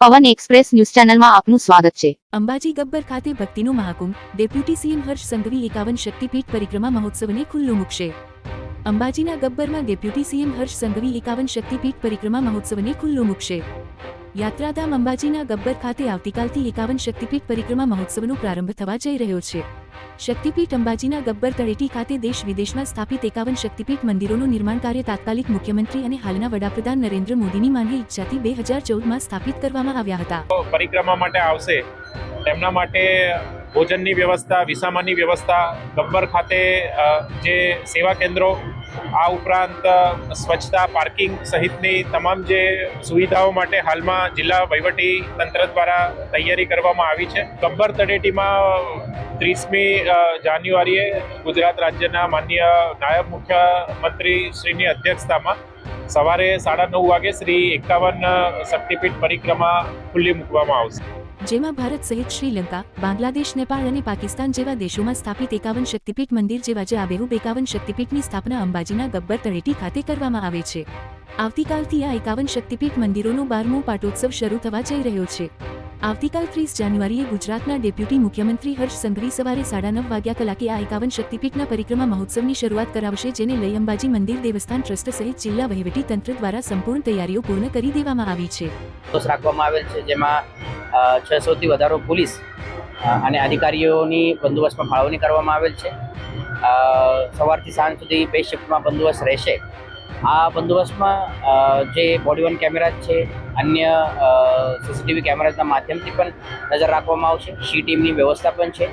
પવન express news ચેનલમાં આપનું સ્વાગત છે. અંબાજી ગબ્બર ખાતે ભક્તિનો મહાકુંભ, ડેપ્યુટી સીએમ હર્ષ સંઘવી એકાવન શક્તિપીઠ પરિક્રમા મહોત્સવને ખુલ્લું મૂકશે. અંબાજીના ગબ્બરમાં ડેપ્યુટી સીએમ હર્ષ સંઘવી એકાવન શક્તિપીઠ પરિક્રમા મહોત્સવને ખુલ્લું મૂકશે. યાત્રાધામ અંબાજીના ગબ્બર ખાતે આવતીકાલથી એકાવન શક્તિપીઠ પરિક્રમા મહોત્સવનો પ્રારંભ થવા જઈ રહ્યો છે. શક્તિપીઠ અંબાજીના ગબ્બર તળેટી ખાતે દેશ વિદેશમાં સ્થાપિત એકાવન શક્તિપીઠ મંદિરોનું નિર્માણ કાર્ય તાત્કાલિક મુખ્યમંત્રી અને હાલના વડાપ્રધાન નરેન્દ્ર મોદીની માંગી ઈચ્છાથી બે હજાર ચૌદમાં સ્થાપિત કરવામાં આવ્યા હતા. પરિક્રમા માટે આવશે. તેમના માટે ભોજનની વ્યવસ્થા વિસામાની વ્યવસ્થા, ગબ્બર ખાતે જે સેવા કેન્દ્રો આ ઉપરાંત સ્વચ્છતા, પાર્કિંગ સહિતની તમામ જે સુવિધાઓ માટે હાલમાં જિલ્લા વહીવટી તંત્ર દ્વારા તૈયારી કરવામાં આવી છે. ગબ્બર તળેટીમાં ત્રીસમી જાન્યુઆરીએ ગુજરાત રાજ્યના માન્ય નાયબ મુખ્યમંત્રી શ્રીની અધ્યક્ષતામાં સવારે સાડા નવ વાગે શ્રી એકાવન શક્તિપીઠ પરિક્રમા ખુલ્લી મૂકવામાં આવશે. જેમાં ભારત સહિત શ્રીલંકા, બાંગ્લાદેશ, નેપાળ અને પાકિસ્તાન જેવા દેશોમાં સ્થાપિત એકાવન શક્તિપીઠ મંદિર જેવા જે આબેહૂબ એકાવન શક્તિપીઠની સ્થાપના અંબાજીના ગબ્બર તળેટી ખાતે કરવામાં આવે છે. આવતીકાલથી આ એકાવન શક્તિપીઠ મંદિરોનો બારમો પાટોત્સવ શરૂ થવા જઈ રહ્યો છે. આવતીકાલ ત્રીસ જાન્યુઆરીએ ગુજરાતના ડેપ્યુટી મુખ્યમંત્રી હર્ષ સંઘવી સવારે સાડા નવ વાગ્યા કલાકે આ એકાવન શક્તિપીઠના પરિક્રમા મહોત્સવની શરૂઆત કરાવશે જેને લઈ અંબાજી મંદિર, દેવસ્થાન ટ્રસ્ટ સહિત જિલ્લા વહીવટી તંત્ર દ્વારા સંપૂર્ણ તૈયારીઓ પૂર્ણ કરી દેવામાં આવી છે. રાખવામાં આવેલ છે જેમાં છસોથી વધારો પોલીસ અને અધિકારીઓની બંદોબસ્તમાં ફાળવણી કરવામાં આવેલ છે. સવારથી સાંજ સુધી બે શિફ્ટમાં બંદોબસ્ત રહેશે. આ બંદોબસ્તમાં જે બોડી વન કેમેરા છે, અન્ય સીસીટીવી કેમેરાના માધ્યમથી પણ નજર રાખવામાં આવશે. સી ટીમની વ્યવસ્થા પણ છે.